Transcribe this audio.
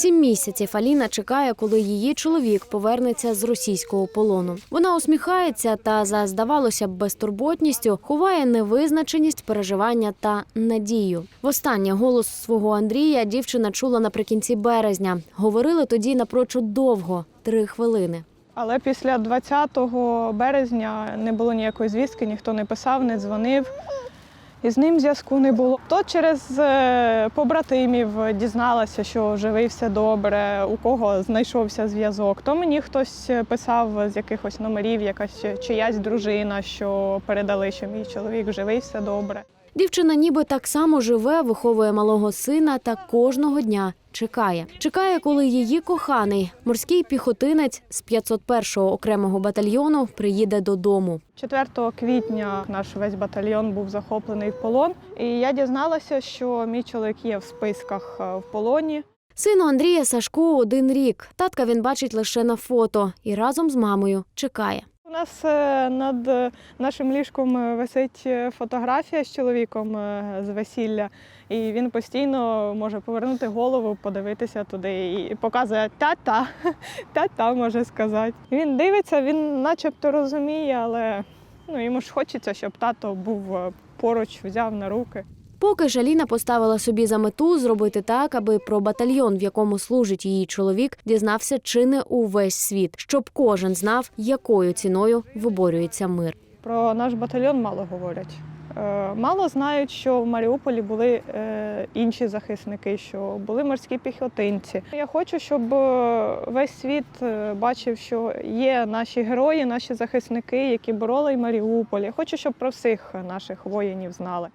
Сім місяців Аліна чекає, коли її чоловік повернеться з російського полону. Вона усміхається та за здавалося б безтурботністю ховає невизначеність, переживання та надію. Востаннє голос свого Андрія дівчина чула наприкінці березня. Говорили тоді напрочуд довго три хвилини. Але після 20 березня не було ніякої звістки, ніхто не писав, не дзвонив. І з ним зв'язку не було. То через е, побратимів дізналася, що живий все добре, у кого знайшовся зв'язок. То мені хтось писав з якихось номерів, якась чиясь дружина, що передали, що мій чоловік живий, все добре. Дівчина ніби так само живе, виховує малого сина та кожного дня чекає. Чекає, коли її коханий морський піхотинець з 501-го окремого батальйону приїде додому. 4 квітня наш весь батальйон був захоплений в полон. І я дізналася, що мій чоловік є в списках е, в полоні. Сину Андрія Сашко один рік. Татка він бачить лише на фото і разом з мамою чекає. Нас е, над е, нашим ліжком е, висить фотографія з чоловіком з весілля, і він постійно може повернути голову, подивитися туди і показує та-та, та-та може сказати. Він дивиться, він начебто розуміє, але ну, йому ж хочеться, щоб тато був поруч, взяв на руки. Поки ж Аліна поставила собі за мету зробити так, аби про батальйон, в якому служить її чоловік, дізнався чи не увесь світ, щоб кожен знав, якою ціною виборюється мир. Про наш батальйон мало говорять. Е, Мало знають, що в Маріуполі були е, інші захисники, що були морські піхотинці. Я хочу, щоб е, весь світ бачив, що є наші герої, наші захисники, які бороли і Маріуполь. Я хочу, щоб про всіх наших воїнів знали.